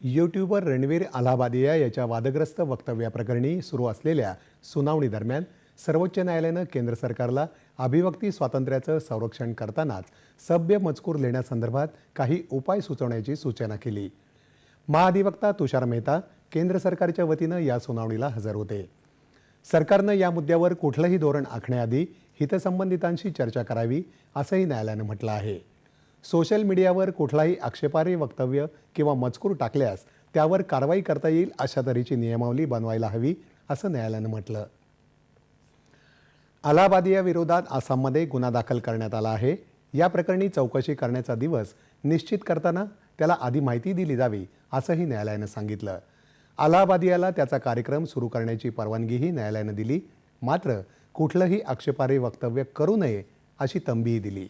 YouTuber Ranveer Allahbadia याच्या वादग्रस्त वक्तव्याप्रकरणी सुरू असलेल्या सुनावणी दरम्यान सर्वोच्च न्यायालयानं केंद्र सरकारला अभिव्यक्ती स्वातंत्र्याचं संरक्षण करतानाच सभ्य मजकूर लिहिण्यासंदर्भात काही उपाय सुचवण्याची सूचना केली. महाधिवक्ता तुषार मेहता केंद्र सरकारच्या वतीनं या सुनावणीला हजर होते. सरकारनं या मुद्द्यावर कुठलंही धोरण आखण्याआधी हितसंबंधितांशी चर्चा करावी असंही न्यायालयानं म्हटलं आहे. सोशल मीडियावर कुठलाही आक्षेपार्ह वक्तव्य किंवा मजकूर टाकल्यास त्यावर कारवाई करता येईल अशा तऱ्हेची नियमावली बनवायला हवी असं न्यायालयानं म्हटलं. अलाहाबादिया विरोधात आसाममध्ये गुन्हा दाखल करण्यात आला आहे. या प्रकरणी चौकशी करण्याचा दिवस निश्चित करताना त्याला आधी माहिती दिली जावी असंही न्यायालयानं सांगितलं. अलाहाबादियाला त्याचा कार्यक्रम सुरू करण्याची परवानगीही न्यायालयानं दिली मात्र कुठलंही आक्षेपार्ह वक्तव्य करू नये अशी तंबीही दिली.